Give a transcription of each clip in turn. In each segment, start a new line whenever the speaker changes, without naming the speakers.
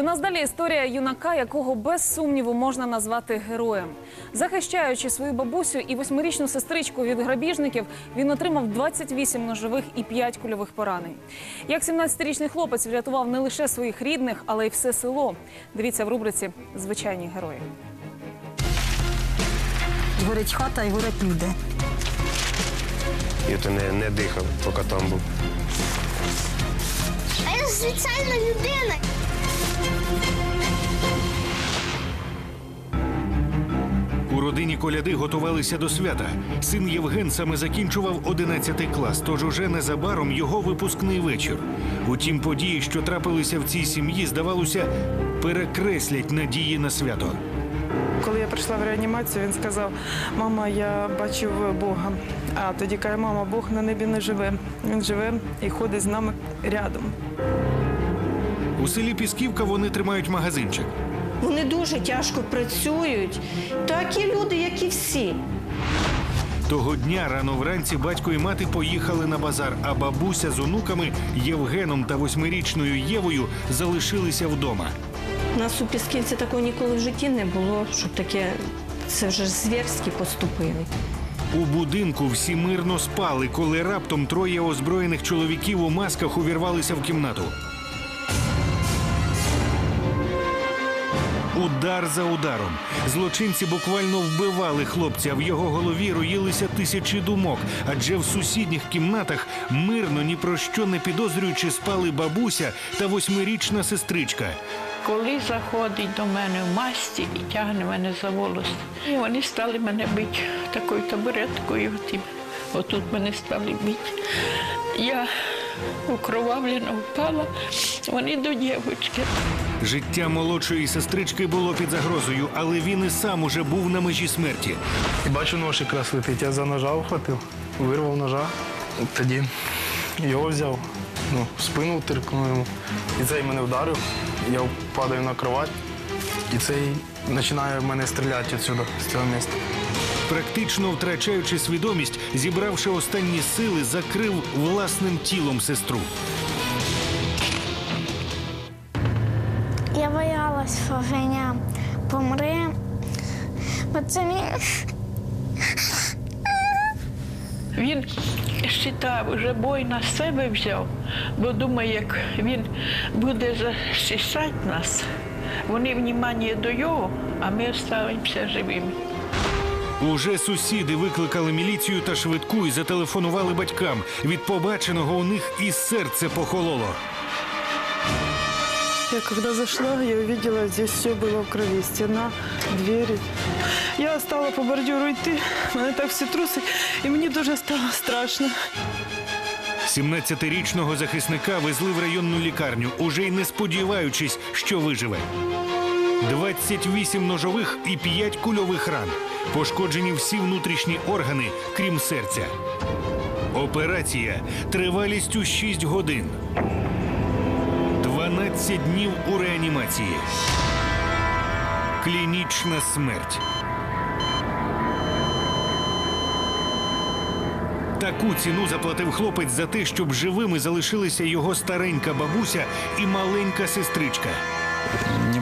У нас далі історія юнака, якого без сумніву можна назвати героєм. Захищаючи свою бабусю і восьмирічну сестричку від грабіжників, він отримав 28 ножових і 5 кульових поранень. Як 17-річний хлопець врятував не лише своїх рідних, але й все село. Дивіться в рубриці Звичайні герої.
Горить хата і горять люди.
Я то не, не дихав, поки там був.
А я звичайна людина.
Родині коляди готувалися до свята. Син Євген саме закінчував 11 клас, тож уже незабаром його випускний вечір. Утім, події, що трапилися в цій сім'ї, здавалося, перекреслять надії на свято.
Коли я прийшла в реанімацію, він сказав: Мама, я бачив Бога. А тоді каже, мама, Бог на небі не живе. Він живе і ходить з нами рядом.
У селі Пісківка вони тримають магазинчик.
Вони дуже тяжко працюють. Такі люди, як і всі.
Того дня рано вранці батько і мати поїхали на базар, а бабуся з онуками Євгеном та восьмирічною Євою залишилися вдома.
У нас у Пісківці такого ніколи в житті не було, щоб таке це вже звірськи поступили.
У будинку всі мирно спали, коли раптом троє озброєних чоловіків у масках увірвалися в кімнату. Удар за ударом. Злочинці буквально вбивали хлопця. В його голові роїлися тисячі думок, адже в сусідніх кімнатах мирно ні про що не підозрюючи спали бабуся та восьмирічна сестричка.
Коли заходить до мене в масті і тягне мене за волос, вони стали мене бити такою табуреткою. Отут мене стали бити. Я укровавлена впала, вони до дівчинки.
Життя молодшої сестрички було під загрозою, але він і сам уже був на межі смерті.
Бачу, нож якраз летить. Я за ножа вхватив, вирвав ножа. Тоді його взяв, ну, в спину тиркнув йому. І цей мене вдарив. Я падаю на кровать, і цей починає в мене стріляти відсюди, з цього місця.
Практично втрачаючи свідомість, зібравши останні сили, закрив власним тілом сестру.
Я боялась, що Женя помре. Бо це мій
Він считав, вже бой на себе взяв, бо думає, як він буде захищати нас, вони внімання до його, а ми залишимося живими.
Уже сусіди викликали міліцію та швидку і зателефонували батькам. Від побаченого у них і серце похололо.
Я когда зашла, я увидела, здесь все было в крови. Стена, двери. Я стала по бордюру йти, мене так всі трусить, і мені дуже стало страшно.
17-річного захисника везли в районну лікарню, уже й не сподіваючись, що виживе. 28 ножових і 5 кульових ран. Пошкоджені всі внутрішні органи, крім серця. Операція тривалістю 6 годин. 12 днів у реанімації. Клінічна смерть. Таку ціну заплатив хлопець за те, щоб живими залишилися його старенька бабуся і маленька сестричка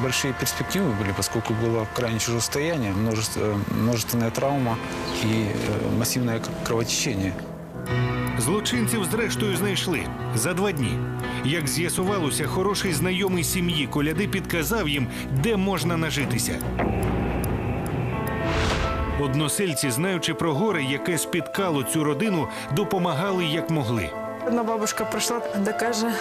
Небольшие перспективы были, поскольку было крайне тяжелое состояние, множество, множественная травма и э, массивное к- кровотечение.
Злочинців зрештою знайшли за два дні. Як з'ясувалося, хороший знайомий сім'ї коляди підказав їм, де можна нажитися. Односельці, знаючи про горе, яке спіткало цю родину, допомагали як могли.
Одна бабушка прийшла, де каже,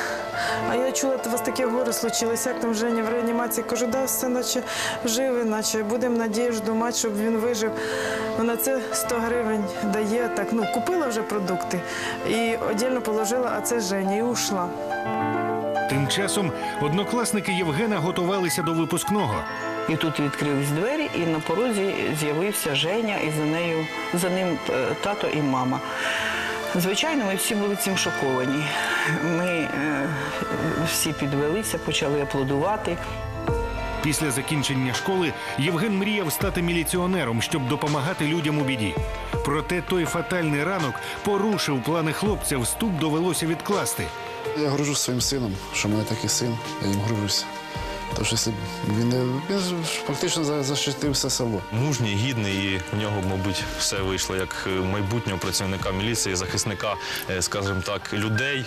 а я чула, у вас таке горе случилось, як там Женя в реанімації. Кажу, да, все наче живий, наче будемо надіжду мати, щоб він вижив. Вона це 100 гривень дає, так, ну, купила вже продукти і віддільно положила, а це Женя, і ушла.
Тим часом однокласники Євгена готувалися до випускного.
І тут відкрились двері, і на порозі з'явився Женя, і за нею за ним е, тато і мама. Звичайно, ми всі були цим шоковані. Ми е, всі підвелися, почали аплодувати.
Після закінчення школи Євген мріяв стати міліціонером, щоб допомагати людям у біді. Проте той фатальний ранок порушив плани хлопця. Вступ довелося відкласти.
Я горжусь своїм сином, що в мене такий син, я їм горжуся. Тому що він, він ж фактично за- защитив все село.
Мужній, гідний, і в нього, мабуть, все вийшло як е, майбутнього працівника міліції, захисника, е, скажімо так, людей,